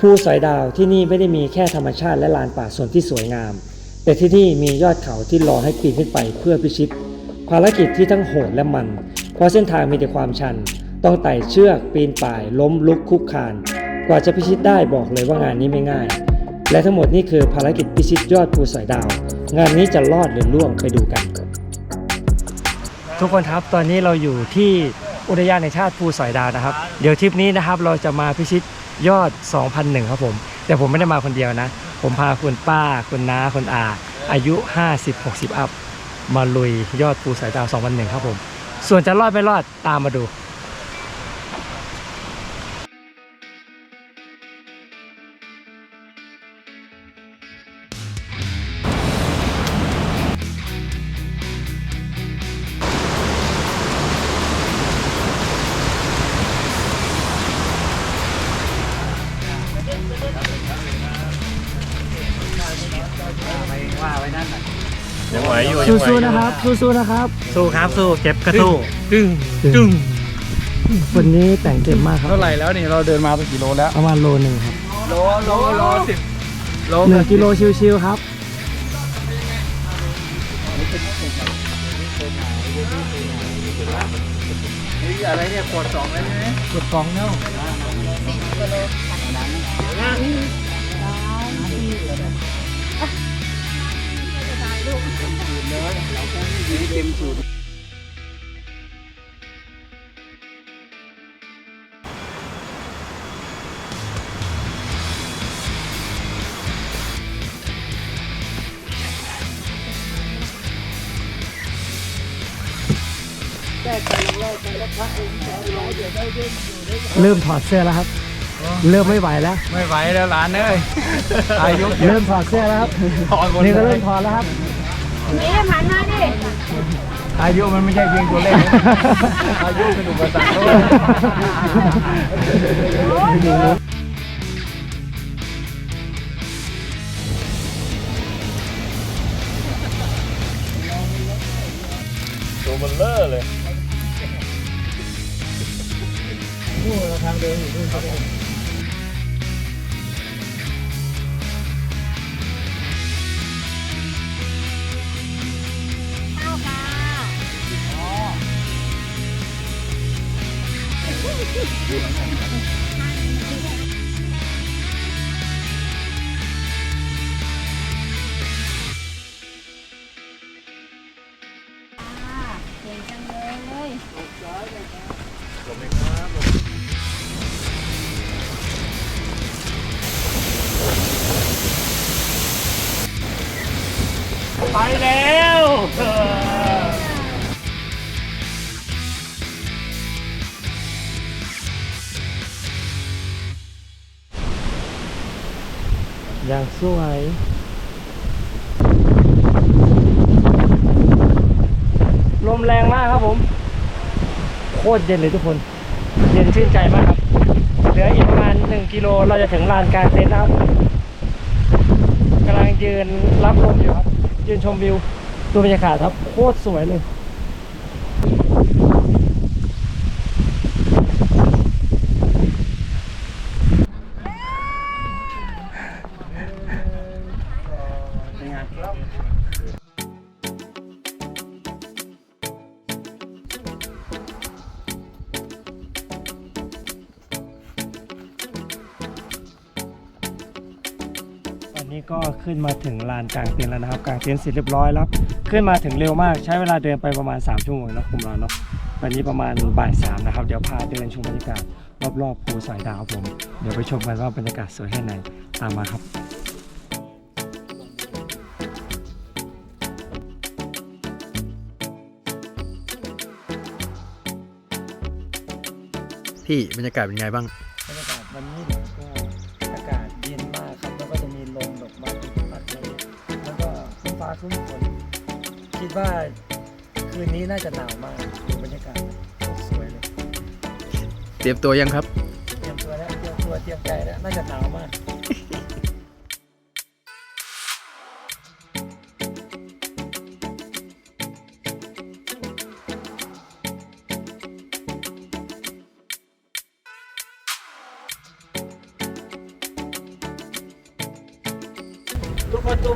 ภูสอยดาวที่นี่ไม่ได้มีแค่ธรรมชาติและลานป่าส่วนที่สวยงาม แต่ที่นี่มียอดเขาที่รอให้ปีนขึ้นไปเพื่อพิชิต ภารกิจที่ทั้งโหดและมัน เพราะเส้นทางมีแต่ความชัน ต้องไต่เชือกปีนป่าย ล้มลุกคุกคาน กว่าจะพิชิตได้บอกเลยว่างานนี้ไม่ง่าย และทั้งหมดนี่คือภารกิจพิชิตยอดภูสอยดาว งานนี้จะรอดหรือล่วงไปดูกัน ทุกคนครับตอนนี้เราอยู่ที่อุทยานแห่งชาติภูสอยดาวนะครับ เดี๋ยวทริปนี้นะครับเราจะมาพิชิต ยอด 2001ครับผม แต่ผมไม่ได้มาคนเดียวนะ ผมพาคุณป้าคุณน้าคุณอา อายุ 50-60 อัพ มาลุยยอดปูสายดาว 2001 ครับผม ส่วนจะรอดไม่รอดตามมาดู สู้ยู่ๆนะครับ สู้ๆนะครับ สู้ครับสู้เจ็บก็สู้ดึงจึงวันนี้แต่งเต็มมากครับ เท่าไหร่แล้วนี่เราเดินมาไปกี่โลแล้ว ประมาณโลหนึ่งครับ โลโลโลสิบโลหนึ่งกิโลชิวๆครับอะไรเนี่ยขวดสองแล้วใช่ไหมกดกองเนาะ เต็มสูตรเริ่มถอดเสื้อแล้วครับ เริ่มไม่ไหวแล้ว ไม่ไหวแล้วหลานเอ้ยอายุเริ่มถอดเสื้อแล้วครับถอดหมดนี่ก็เลเริ่ยมถอดแล้วครับ นี่หันมาดิอายุมันไม่ใช่เพียงตัวเลขนะอายุเป็นอุปสรรคด้วยตัวมันเลอะเลยเข้า Tschüss. อย่างสวยลมแรงมากครับผม โคตรเย็นเลยทุกคน เย็นชื่นใจมากครับ เหลืออีกประมาณ1กิโลเราจะถึงลานกลางเต็นท์แล้วครับกำลังยืนรับลมอยู่ครับ ยืนชมวิว ดูบรรยากาศครับ โคตรสวยเลย ขึ้นมาถึงลานกลางเต็นท์แล้วนะครับกลางเต็นท์เสร็จเรียบร้อยแล้วขึ้นมาถึงเร็วมากใช้เวลาเดินไปประมาณ 3 ชั่วโมงนะคุมเราเนาะตอนนี้ประมาณบ่ายสามนะครับเดี๋ยวพาเดินชมบรรยากาศรอบๆภูสอยดาวผม เดี๋ยวไปชมกันว่าบรรยากาศสวยแค่ไหนตามมาครับพี่บรรยากาศเป็นไงบ้าง ท้องฟ้าครึ้มฝนคิดว่าคืนนี้น่าจะหนาวมากดูบรรยากาศสวยเลยเตรียมตัวยังครับ เตรียมตัวแล้วเตรียมตัวเตรียมใจแล้วน่าจะหนาวมาก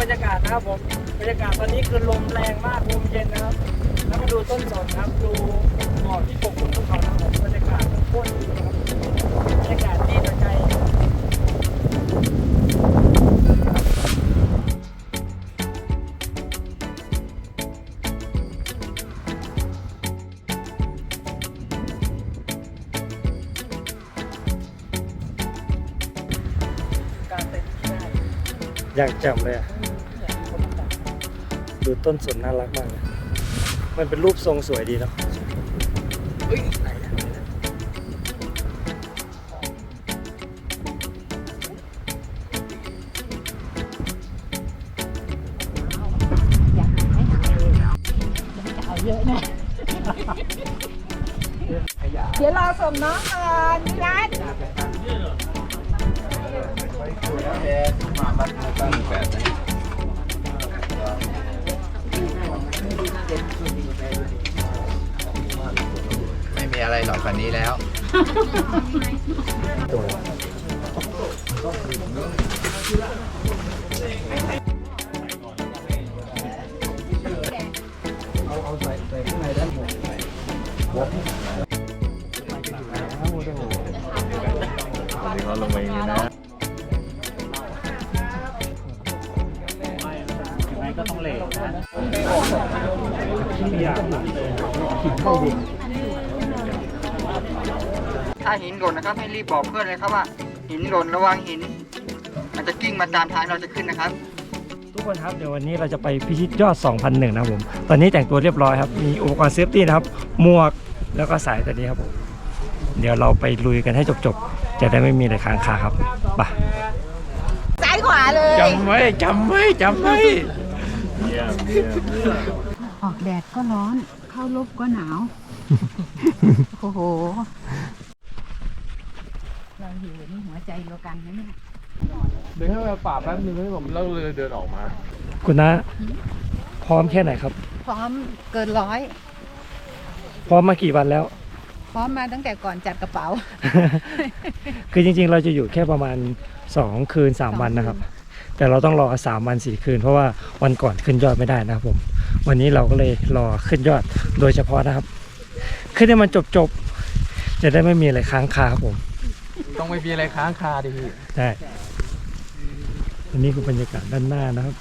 บรรยากาศนะครับผมบรรยากาศตอนนี้คือลมแรงมากลมเย็นนะครับ แล้วก็ดูต้นสนครับดูหมอกที่ปกคลุมภูเขานะครับผมบรรยากาศโคตรดีนะครับบรรยากาศดี อยากจับเลยอะดูต้นสนน่ารักมากเลยมันเป็นรูปทรงสวยดีเนาะเดี๋ยวรอส่งน้องก่อ เขาลงมาอย่างนี้นะถ้าหินหล่นนะครับให้รีบบอกเพื่อนเลยครับว่า หินหล่นระวังหิน มันจะกิ้งมาตามทางเราจะขึ้นนะครับ ทุกคนครับเดี๋ยววันนี้เราจะไปพิชิตยอด 2001 นะครับผม ตอนนี้แต่งตัวเรียบร้อยครับ มีอุปกรณ์เซฟตี้นะครับ หมวกแล้วก็สายตัวนี้ครับผม เดี๋ยวเราไปลุยกันให้จบๆ จะได้ไม่มีอะไรค้างคาครับไปซ้ายขวาเลย จำไว้จำไว้จำไว้เยี่ยมเยี่ยมออกแดดก็ร้อน เข้าลบก็หนาว โอ้โห เราหิวนี่หัวใจเดียวกันนะเนี่ย เดินเข้าไปป่าแป๊บนึงให้ผมแล้วเลยเดินออกมา คุณนะพร้อมแค่ไหนครับ พร้อมเกินร้อย พร้อมมากี่วันแล้วพ ร้อมมาตั้งแต่ก่อนจัดกระเป๋า คือจริงๆ เราจะอยู่แค่ประมาณ 2 คืน 3 วันนะครับ แต่เราต้องรอ3วัน4คืน เพราะว่าวันก่อนขึ้นยอดไม่ได้นะครับผม วันนี้เราก็เลยรอขึ้นยอดโดยเฉพาะนะครับ ขึ้นให้มันจบๆ จะได้ไม่มีอะไรค้างคาครับผม ต้องไม่มีอะไรค้างคาดิพี่ใช่อันนี้คือบรรยากาศด้านหน้านะครับ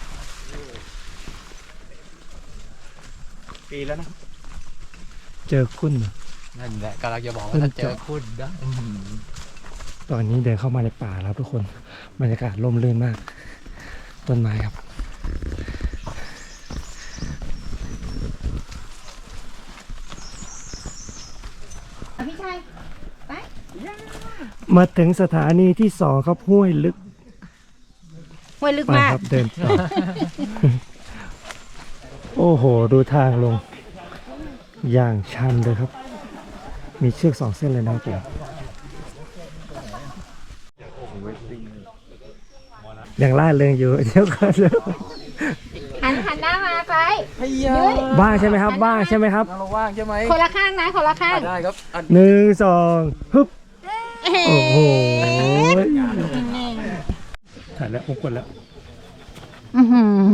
ปีแล้วนะ เจอคุณเหรอ นั่นแหละกำลังจะบอกว่าว่าถ้าถ้าเจเจออคุณนะตอนนี้เดินเข้ามาในป่าแล้วทุกคนบรรยากาศร่มรื่นมาก ต้นไม้ครับพี่ชัยไปมาถึงสถานีที่สองครับห้วยลึกห้วยลึกไปมาก ครับเดินต่อ โอ้โห ดูทางลง อย่างชันเลยครับ มีเชือกสองเส้นเลยนะครับผมอย่างล่าเริงอยู่เดี๋ยวก่อนเดี๋ยวหันหันหน้ามาไปบ้างใช่ไหมครับ บ้างใช่ไหมครับ เราว่างใช่ไหมคนละข้างนะคนละข้าง ได้ครับอันหนึ่งสองฮึบโอ้โหถ่ายแล้วผมกดแล้ว อื้อหือ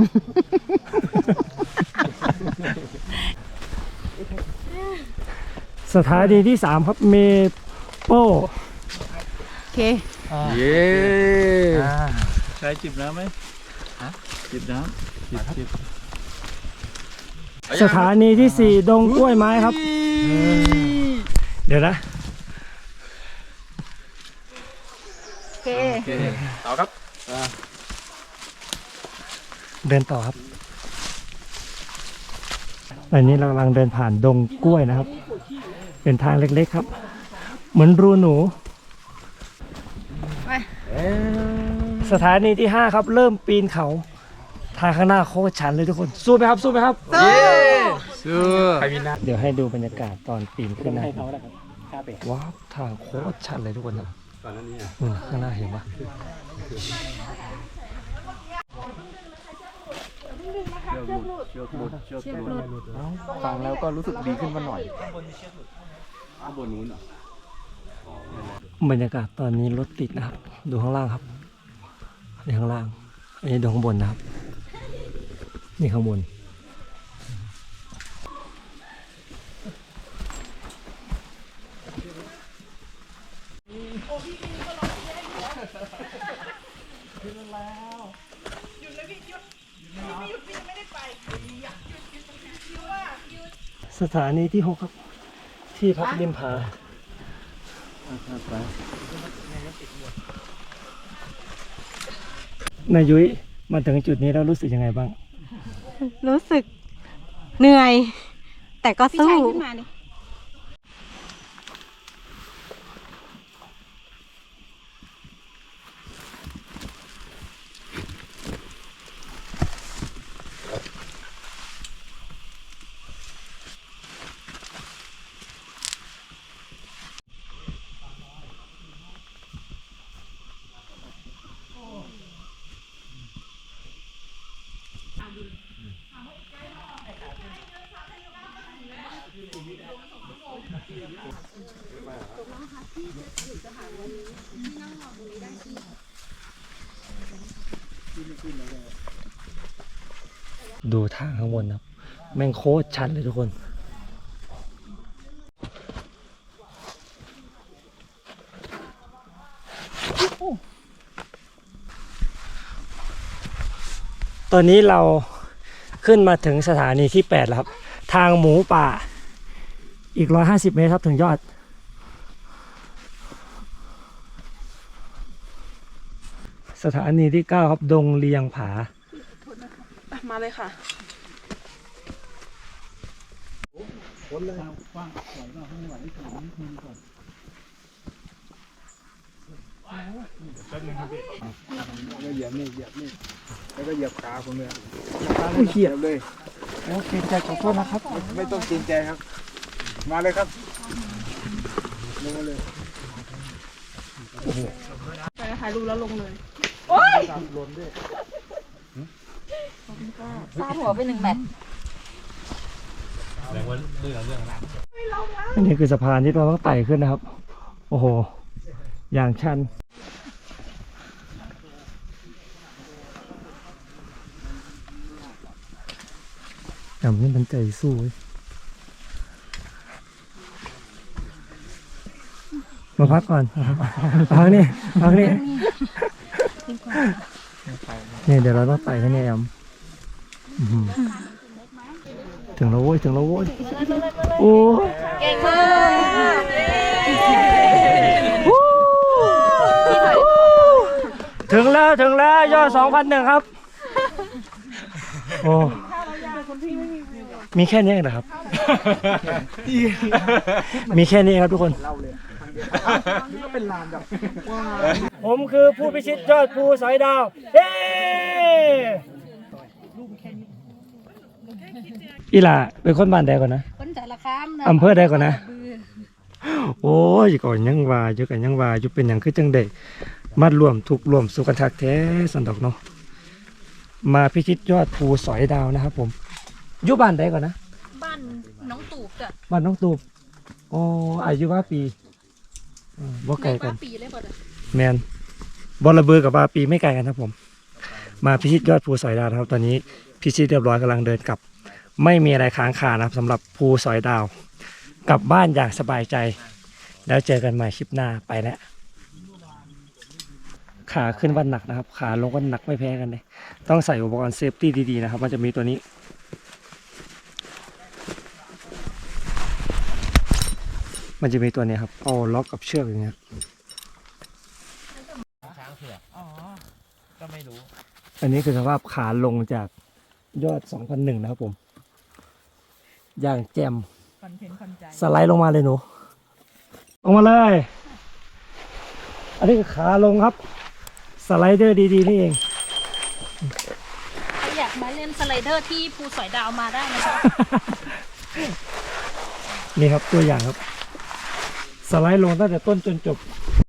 สถานีที่สามครับเมโป้โอเค เย้ใช้จิบน้ำไหมจิบน้ำจิบจิบสถานีที่สี่ดงกล้วยไม้ครับ เดี๋ยวนะโอเคเอาครับ เดินต่อครับอันนี้เรากำลังเดินผ่านดงกล้วยนะครับ เป็นทางเล็กๆครับ เหมือนรูหนูไปสถานีที่ 5 ครับ เริ่มปีนเขา ทางข้างหน้าโคตรชันเลยทุกคน สู้ไหมครับ สู้ไหมครับซื้อใครมีน้เดี๋ยวให้ดูบรรยากาศตอนปีนขึ้นนะว้าวทางโคตรชันเลยทุกคนครับอืมข้างหน้าเห็นปะำฟังแล้วก็รู้สึกดีขึ้นมาหน่อยบรรยากาศตอนนี้รถติดนะครับ ดูข้างล่างครับนี่ข้างล่างอันนี้ดูข้างบนนะครับ นี่ข้างบน สถานีที่หกครับ ที่พักริมผานายยุ้ยมาถึงจุดนี้แล้วรู้สึกยังไงบ้าง รู้สึกเหนื่อย แต่ก็สู้ดู ดูทางข้างบนครับ แม่งโคตรชันเลยทุกคน ตอนนี้เราขึ้นมาถึงสถานีที่ 8 แล้วครับ ทางหมูป่าอีก 150 เมตรครับถึงยอด สถานีที่ 9 ครับดงเลียงผา มาเลยค่ะเหยียบนี่เหยียบนี่ แล้วก็เหยียบขาผมเลยอุ้ยเหี้ยเลยโอเคใจขอโทษนะครับ ไม่ต้องเกรงใจครับ มาเลยครับลงมาเลยซาดหัวไปหนึ่งแมตช์อันนี้คือสะพานที่เราต้องไต่ขึ้นนะครับ โอ้โห อย่างชัน แต่นี่มันใจสู้มาพักก่อนพักนี่พักนี่เนี่ยเดี๋ยวเราต้องไต่ขึ้นเนี่ยแอมถึงแล้วโว้ยถึงแล้วโว้ยโอ้เก่งมากถึงแล้วถึงแล้วยอด2,001ครับ โอ้ มีแค่นี้เองเหรอครับ มีแค่นี้เองครับทุกคนผมคือผู้พิชิตยอดภูสอยดาว เฮ้อีหล่าเป็นคนบ้านใดก่อนนะ คนแต่ละคำนะอำเภอใดก่อนนะโอ้ยก่อนยังว่าอยู่กันยังว่าอยู่เป็นอย่างคือจังเด็กมารวมทุกข์รวมสุขกันทักแท้สันดอกเนาะมาพิชิตยอดภูสอยดาวนะครับผม อยู่บ้านใดก่อนนะ บ้านน้องตูบจ้ะบ้านน้องตูบอ๋ออายุว่าปีอืมบ่ไกลกันปีเลยบ่จ้ะแมนบอระเบือกับว่าปีไม่ไกลกันครับผม มาพิชิตยอดภูสอยดาวนะครับ ตอนนี้พิชิตเรียบร้อยกำลังเดินกลับ ไม่มีอะไรค้างคานะครับสำหรับภูสอยดาว กลับบ้านอย่างสบายใจ แล้วเจอกันใหม่คลิปหน้าไปแล้วขาขึ้นวันหนักนะครับ ขาลงก็หนักไม่แพ้กันเลยต้องใส่อุปกรณ์เซฟตี้ดีๆนะครับ มันจะมีตัวนี้ มันจะมีตัวนี้ครับเอาล็อกกับเชือกอย่างเงี้ยก็ไม่รู้ อันนี้คือสภาพขาลงจากยอด 2001 นะครับผม อย่างแจ่มสไลด์ลงมาเลยหนู ลงมาเลย อันนี้คือขาลงครับ สไลเดอร์ดีๆ นี่เองใครอยากมาเล่นสไลเดอร์ที่ภูสอยดาวมาได้นะคะ นี่ครับตัวอย่างครับ สไลด์ลงตั้งแต่ต้นจนจบ